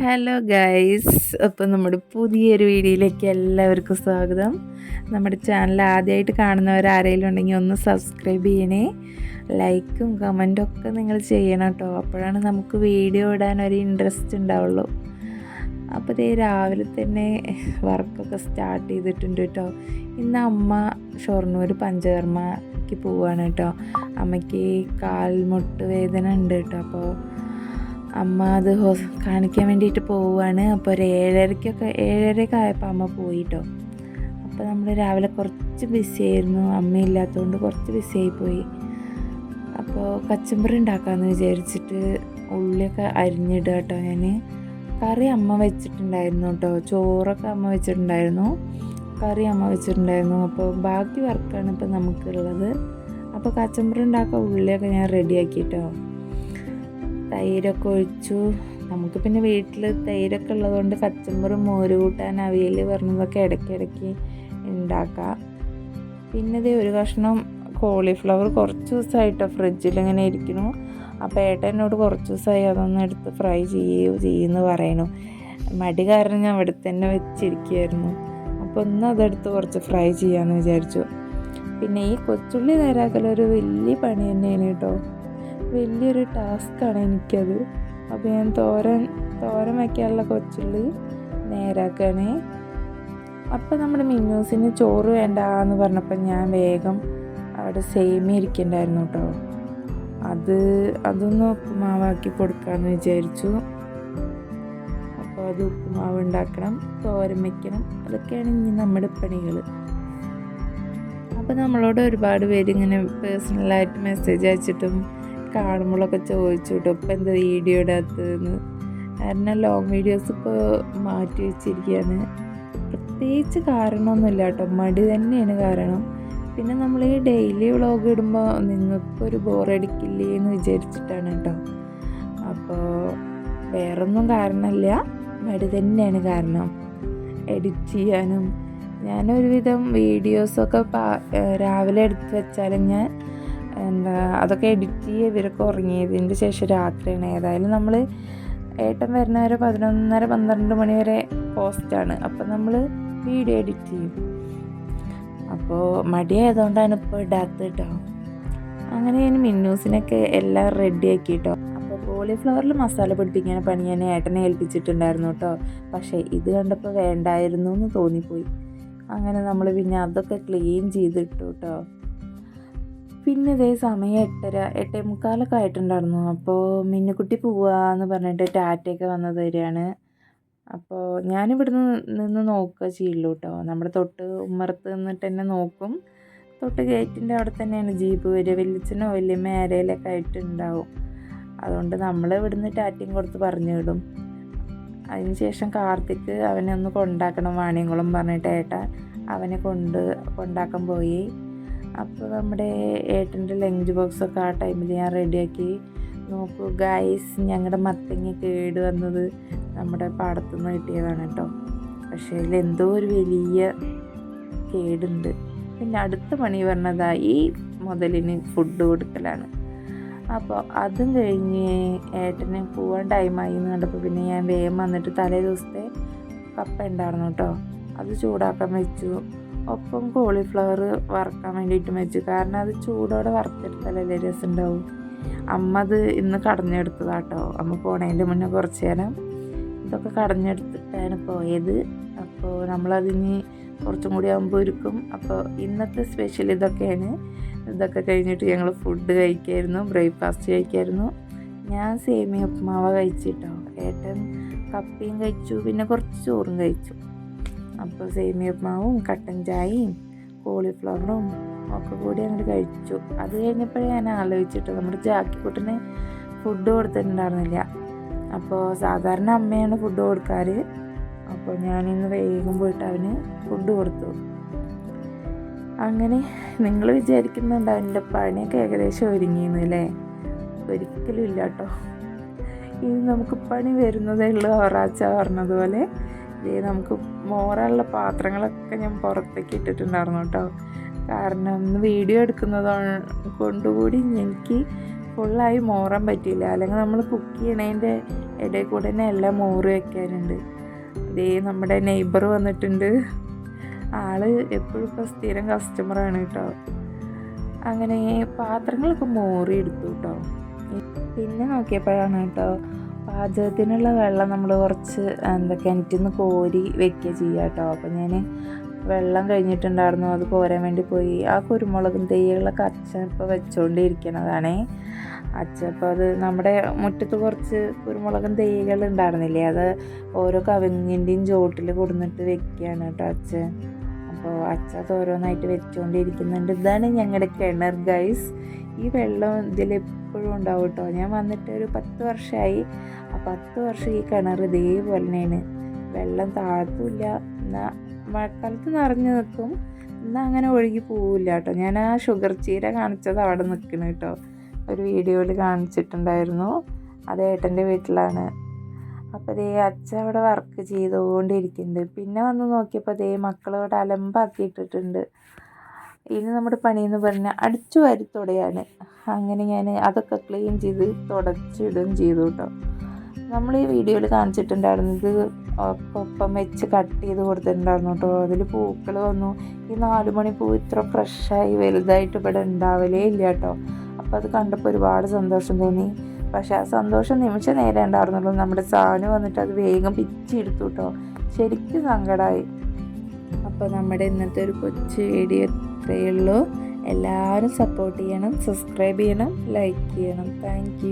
Hello guys അപ്പോൾ നമ്മുടെ പുതിയൊരു വീഡിയോയിലേക്ക് എല്ലാവർക്കും സ്വാഗതം. നമ്മുടെ ചാനൽ ആദ്യമായിട്ട് കാണുന്നവർ ആരെങ്കിലും ഉണ്ടെങ്കിൽ ഒന്ന് സബ്സ്ക്രൈബ് ചെയ്യണേ. ലൈക്കും കമന്റും ഒക്കെ നിങ്ങൾ ചെയ്യണം കേട്ടോ. അപ്പോഴാണ് നമുക്ക് വീഡിയോ ഇടാൻ ഒരു ഇൻട്രസ്റ്റ് ഉണ്ടാവുള്ളൂ. അപ്പോൾ ഇതേ രാവിലെ തന്നെ വർക്കൊക്കെ സ്റ്റാർട്ട് ചെയ്തിട്ടുണ്ട് കേട്ടോ. ഇന്ന് അമ്മ ഷൊർണൂർ പഞ്ചകർമ്മയ്ക്ക് പോവുകയാണ് കേട്ടോ. അമ്മയ്ക്ക് കാൽമുട്ട് വേദന ഉണ്ട് കേട്ടോ. അപ്പോൾ അമ്മ അത് ഹോസ് കാണിക്കാൻ വേണ്ടിയിട്ട് പോവുകയാണ്. അപ്പോൾ ഒരു ഏഴരയ്ക്കൊക്കെ ഏഴരയൊക്കെ ആയപ്പോൾ അമ്മ പോയിട്ടോ. അപ്പോൾ നമ്മൾ രാവിലെ കുറച്ച് ബിസി ആയിരുന്നു. അമ്മയില്ലാത്തതുകൊണ്ട് കുറച്ച് ബിസി ആയിപ്പോയി. അപ്പോൾ കച്ചമ്പറി ഉണ്ടാക്കാമെന്ന് വിചാരിച്ചിട്ട് ഉള്ളിയൊക്കെ അരിഞ്ഞിടുക കേട്ടോ ഞാൻ കറി അമ്മ വെച്ചിട്ടുണ്ടായിരുന്നു കേട്ടോ. ചോറൊക്കെ അമ്മ വെച്ചിട്ടുണ്ടായിരുന്നു. കറി അമ്മ വെച്ചിട്ടുണ്ടായിരുന്നു. അപ്പോൾ ബാക്കി വർക്കാണ് ഇപ്പോൾ നമുക്കുള്ളത്. അപ്പോൾ കച്ചമ്പറി ഉണ്ടാക്കാൻ ഉള്ളിയൊക്കെ ഞാൻ റെഡിയാക്കിട്ടോ തൈരൊക്കെ ഒഴിച്ചു. നമുക്ക് പിന്നെ വീട്ടിൽ തൈരൊക്കെ ഉള്ളതുകൊണ്ട് കച്ചമ്പറും മോര് കൂട്ടാൻ അവിയൽ പറഞ്ഞതൊക്കെ ഇടയ്ക്കിടയ്ക്ക് ഉണ്ടാക്കാം. പിന്നെ ഇത് ഒരു കഷ്ണം കോളിഫ്ലവർ കുറച്ച് ദിവസമായിട്ടോ ഫ്രിഡ്ജിൽ ഇങ്ങനെ ഇരിക്കുന്നു. അപ്പോൾ ഏട്ടൻ എന്നോട് കുറച്ച് ദിവസമായി അതൊന്ന് എടുത്ത് ഫ്രൈ ചെയ്യുകയോ ചെയ്യുമെന്ന് പറയണു. മടി കാരണം ഞാൻ അവിടെ തന്നെ വെച്ചിരിക്കുകയായിരുന്നു. അപ്പോൾ ഒന്ന് അതെടുത്ത് കുറച്ച് ഫ്രൈ ചെയ്യാമെന്ന് വിചാരിച്ചു. പിന്നെ ഈ കൊച്ചുള്ളി നേരാക്കലൊരു വലിയ പണി തന്നെയാണ് കേട്ടോ. വലിയൊരു ടാസ്ക്കാണ് എനിക്കത്. അപ്പോൾ ഞാൻ തോരൻ തോരൻ വയ്ക്കാനുള്ള കൊച്ചുള്ളി നേരാക്കണേ. അപ്പോൾ നമ്മുടെ മിന്നൂസിന് ചോറ് വേണ്ട എന്ന് പറഞ്ഞപ്പോൾ ഞാൻ വേഗം അവിടെ സേമി ഇരിക്കണ്ടായിരുന്നു കേട്ടോ അത് അതൊന്ന് ഉപ്പുമാവാക്കി കൊടുക്കാമെന്ന് വിചാരിച്ചു. അപ്പോൾ അത് ഉപ്പുമാവ് ഉണ്ടാക്കണം തോരൻ വയ്ക്കണം അതൊക്കെയാണ് ഇനി നമ്മുടെ പണികൾ അപ്പോൾ നമ്മളോട് ഒരുപാട് പേര് ഇങ്ങനെ പേഴ്സണലായിട്ട് മെസ്സേജ് അയച്ചിട്ടും കാണുമ്പോഴൊക്കെ ചോദിച്ചു കേട്ടോ ഇപ്പം എന്താ വീഡിയോ ഇടാത്തതെന്ന് കാരണം ലോങ് വീഡിയോസ് ഇപ്പോൾ മാറ്റി വെച്ചിരിക്കുകയാണ് പ്രത്യേകിച്ച് കാരണമൊന്നുമില്ല കേട്ടോ മടി തന്നെയാണ് കാരണം. പിന്നെ നമ്മൾ ഈ ഡെയിലി വ്ളോഗ് ഇടുമ്പോൾ നിങ്ങൾക്കൊരു ബോറടിക്കില്ലേ എന്ന് വിചാരിച്ചിട്ടാണ് കേട്ടോ. അപ്പോൾ വേറൊന്നും കാരണമല്ല മടി തന്നെയാണ് കാരണം. എഡിറ്റ് ചെയ്യാനും ഞാനൊരുവിധം വീഡിയോസൊക്കെ രാവിലെ എടുത്ത് വെച്ചാലും ഞാൻ എന്താ അതൊക്കെ എഡിറ്റ് ചെയ്യുക ഇവരൊക്കെ ഉറങ്ങിയതിന്റെ ശേഷം രാത്രിയാണ്. ഏതായാലും നമ്മൾ ഏട്ടൻ വരുന്ന വരെ പതിനൊന്നര പന്ത്രണ്ട് മണി വരെ പോസ്റ്റാണ് അപ്പോൾ നമ്മൾ വീഡിയോ എഡിറ്റ് ചെയ്യും. അപ്പോൾ മടിയായതുകൊണ്ടാണ് ഇപ്പോൾ ഇടാത്തത് കേട്ടോ. അങ്ങനെ ഞാൻ മിന്നൂസിനൊക്കെ എല്ലാം റെഡി ആക്കി കേട്ടോ അപ്പോൾ കോളിഫ്ലവറിൽ മസാല പിടിപ്പിക്കാൻ പണി ഞാൻ ഏട്ടനെ ഏൽപ്പിച്ചിട്ടുണ്ടായിരുന്നു കേട്ടോ. പക്ഷേ ഇത് കണ്ടപ്പോൾ വേണ്ടായിരുന്നു എന്ന് തോന്നിപ്പോയി. അങ്ങനെ നമ്മൾ പിന്നെ അതൊക്കെ ക്ലീൻ ചെയ്തിട്ടു കേട്ടോ. പിന്നെ ഇതേ സമയം എട്ടര എട്ടേ മുക്കാലൊക്കെ ആയിട്ടുണ്ടായിരുന്നു. അപ്പോൾ മിന്നുക്കുട്ടി പോവാന്ന് പറഞ്ഞിട്ട് ടാറ്റയൊക്കെ വന്ന് തരികയാണ് അപ്പോൾ ഞാനിവിടുന്ന് നിന്ന് നോക്കുക ചെയ്യുള്ളൂ കേട്ടോ നമ്മുടെ തൊട്ട് ഉമ്മറത്ത് നിന്നിട്ട് തന്നെ നോക്കും. തൊട്ട് ഗേറ്റിന്റെ അവിടെ തന്നെയാണ് ജീപ്പ് വരിക. വലിയച്ഛനോ വലിയമ്മ ആരയിലൊക്കെ ആയിട്ടുണ്ടാവും. അതുകൊണ്ട് നമ്മൾ ഇവിടുന്ന് ടാറ്റയും കൊടുത്ത് പറഞ്ഞു വിടും. അതിനുശേഷം കാർത്തിക് അവനെ ഒന്ന് കൊണ്ടാക്കണം വാണിയംകുളം പറഞ്ഞിട്ട് ഏട്ട അവനെ കൊണ്ട് കൊണ്ടാക്കാൻ പോയി. അപ്പോൾ നമ്മുടെ ഏട്ടന്റെ ലഞ്ച് ബോക്സൊക്കെ ആ ടൈമിൽ ഞാൻ റെഡിയാക്കി. നോക്കൂ ഗൈസ് ഞങ്ങളുടെ മത്തങ്ങ കേട് വന്നത് നമ്മുടെ പാടത്തു നിന്ന് കിട്ടിയതാണ് കേട്ടോ. പക്ഷേ എന്തോ ഒരു വലിയ കേടുണ്ട്. പിന്നെ അടുത്ത പണി പറഞ്ഞതാ ഈ മുതലിന് ഫുഡ് കൊടുക്കലാണ്. അപ്പോൾ അതും കഴിഞ്ഞ് ഏട്ടന് പോകാൻ ടൈമായി എന്ന് കണ്ടപ്പോൾ പിന്നെ ഞാൻ വേഗം വന്നിട്ട് തലേ ദിവസത്തെ കപ്പ ഉണ്ടായിരുന്നു കേട്ടോ. അത് ചൂടാക്കാൻ വെച്ചു. ഒപ്പം കോളിഫ്ലവർ വറുക്കാൻ വേണ്ടിയിട്ടും വെച്ചു കാരണം അത് ചൂടോടെ വറുത്തെടുത്താലല്ലേ രസം ഉണ്ടാവും അമ്മ അത് ഇന്ന് കടഞ്ഞെടുത്തതാട്ടോ. അമ്മ പോണതിന്റെ മുന്നേ കുറച്ച് നേരം ഇതൊക്കെ കടഞ്ഞെടുത്തിട്ടാണ് പോയത്. അപ്പോൾ നമ്മളതിന് കുറച്ചും കൂടി ആകുമ്പോൾ ഒരുക്കും. അപ്പോൾ ഇന്നത്തെ സ്പെഷ്യൽ ഇതൊക്കെയാണ്. ഇതൊക്കെ കഴിഞ്ഞിട്ട് ഞങ്ങൾ ഫുഡ് കഴിക്കായിരുന്നു. ബ്രേക്ക്ഫാസ്റ്റ് കഴിക്കായിരുന്നു. ഞാൻ സേമിയ ഉപ്മാവ കഴിച്ചിട്ടോ. ഏട്ടൻ കപ്പിയും കഴിച്ചു. പിന്നെ കുറച്ച് ചോറും കഴിച്ചു. അപ്പോൾ സേമിയ ഉപ്മാവും കട്ടൻ ചായയും കോളിഫ്ലവറും ഒക്കെ കൂടി അങ്ങോട്ട് കഴിച്ചു. അത് കഴിഞ്ഞപ്പോഴേ ഞാൻ ആലോചിച്ചിട്ട് നമ്മുടെ ജാക്കിക്കുട്ടിന് ഫുഡ് കൊടുത്തിട്ടുണ്ടായിരുന്നില്ല. അപ്പോൾ സാധാരണ അമ്മയാണ് ഫുഡ് കൊടുക്കാറ്. അപ്പോൾ ഞാനിന്ന് വേഗം പോയിട്ട് അവന് ഫുഡ് കൊടുത്തു. അങ്ങനെ നിങ്ങൾ വിചാരിക്കുന്നുണ്ട് അവന്റെ പണിയൊക്കെ ഏകദേശം ഒരുങ്ങിയെന്ന് അല്ലേ? ഒരിക്കലും ഇല്ല കേട്ടോ. ഇനി നമുക്ക് പണി വരുന്നതേ ഉള്ളൂ ഒറാച്ച പറഞ്ഞതുപോലെ. ഇതേ നമുക്ക് മോറുള്ള പാത്രങ്ങളൊക്കെ ഞാൻ പുറത്തേക്ക് ഇട്ടിട്ടുണ്ടായിരുന്നു കേട്ടോ. കാരണം വീഡിയോ എടുക്കുന്നത് കൊണ്ടുകൂടി എനിക്ക് ഫുള്ളായി മോറാൻ പറ്റിയില്ല. അല്ലെങ്കിൽ നമ്മൾ കുക്ക് ചെയ്യണതിന്റെ ഇടയിൽ കൂടെ തന്നെ എല്ലാം മോറ് വയ്ക്കാനുണ്ട് അതേ നമ്മുടെ നെയ്ബർ വന്നിട്ടുണ്ട്. ആൾ എപ്പോഴും ഇപ്പോൾ സ്ഥിരം കസ്റ്റമറാണ് കേട്ടോ. അങ്ങനെ പാത്രങ്ങളൊക്കെ മോറി എടുത്തു കേട്ടോ. പിന്നെ നോക്കിയപ്പോഴാണ് കേട്ടോ പാചകത്തിനുള്ള വെള്ളം നമ്മൾ കുറച്ച് എന്താ കിണറ്റിൽ നിന്ന് കോരി വെക്കുക ചെയ്യുക കേട്ടോ അപ്പം ഞാൻ വെള്ളം കഴിഞ്ഞിട്ടുണ്ടായിരുന്നു അത് കോരാൻ വേണ്ടി പോയി. ആ കുരുമുളകും തെയ്യകളൊക്കെ അച്ഛൻ ഇപ്പോൾ വെച്ചുകൊണ്ടിരിക്കണതാണേ അച്ഛൻ അപ്പോൾ അത് നമ്മുടെ മുറ്റത്ത് കുറച്ച് കുരുമുളകും തെയ്യകൾ ഉണ്ടായിരുന്നില്ലേ അത് ഓരോ കവിങ്ങിന്റെയും ചോട്ടിൽ കൊടുന്നിട്ട് വെക്കുകയാണ് കേട്ടോ അച്ഛൻ. അപ്പോൾ അച്ഛൻ അത് ഓരോന്നായിട്ട് വെച്ചുകൊണ്ടിരിക്കുന്നുണ്ട് ഇതാണ് ഞങ്ങളുടെ കിണർ ഗൈസ് ഈ വെള്ളം ഇതിലെപ്പോഴും ഉണ്ടാവും കേട്ടോ ഞാൻ വന്നിട്ട് ഒരു പത്ത് വർഷമായി ആ പത്ത് വർഷം ഈ കിണർ ഇതേപോലെ തന്നെയാണ് വെള്ളം താഴ്ത്തുമില്ല എന്നാൽ മഴക്കാലത്ത് നിറഞ്ഞു നിൽക്കും എന്നാൽ അങ്ങനെ ഒഴുകി പോവില്ല കേട്ടോ ഞാൻ ആ ഷുഗർ ചീര കാണിച്ചത് അവിടെ നിൽക്കണം കേട്ടോ ഒരു വീഡിയോയിൽ കാണിച്ചിട്ടുണ്ടായിരുന്നു. അത് ഏട്ടന്റെ വീട്ടിലാണ്. അപ്പോൾ ദേ അച്ഛൻ അവിടെ വർക്ക് ചെയ്തുകൊണ്ടിരിക്കുന്നുണ്ട്. പിന്നെ വന്ന് നോക്കിയപ്പോൾ ദേ മക്കളവിടെ അലമ്പാക്കിയിട്ടിട്ടുണ്ട്. ഇനി നമ്മുടെ പണിയെന്ന് പറഞ്ഞാൽ അടിച്ചു വാരി അങ്ങനെ ഞാൻ അതൊക്കെ ക്ലീൻ ചെയ്ത് തുടച്ചിടുകയും ചെയ്തു കേട്ടോ നമ്മൾ ഈ വീഡിയോയിൽ കാണിച്ചിട്ടുണ്ടായിരുന്നത് ഒപ്പം വെച്ച് കട്ട് ചെയ്ത് കൊടുത്തിട്ടുണ്ടായിരുന്നു കേട്ടോ അതിൽ പൂക്കൾ വന്നു. ഈ നാല് മണി പൂ ഇത്ര ഫ്രഷായി വലുതായിട്ട് ഇവിടെ ഉണ്ടാവലേ ഇല്ല കേട്ടോ അപ്പോൾ അത് കണ്ടപ്പോൾ ഒരുപാട് സന്തോഷം തോന്നി. പക്ഷേ ആ സന്തോഷം നിമിഷ നേരെ ഉണ്ടായിരുന്നുള്ളൂ. നമ്മുടെ സാധനം വന്നിട്ട് അത് വേഗം പിച്ചെടുത്തു കേട്ടോ ശരിക്കും സങ്കടമായി അപ്പോൾ നമ്മുടെ ഇന്നത്തെ ഒരു കൊച്ചു വീഡിയോ ഇത്രയേ എല്ലാവരും സപ്പോർട്ട് ചെയ്യണം സബ്സ്ക്രൈബ് ചെയ്യണം ലൈക്ക് ചെയ്യണം. താങ്ക്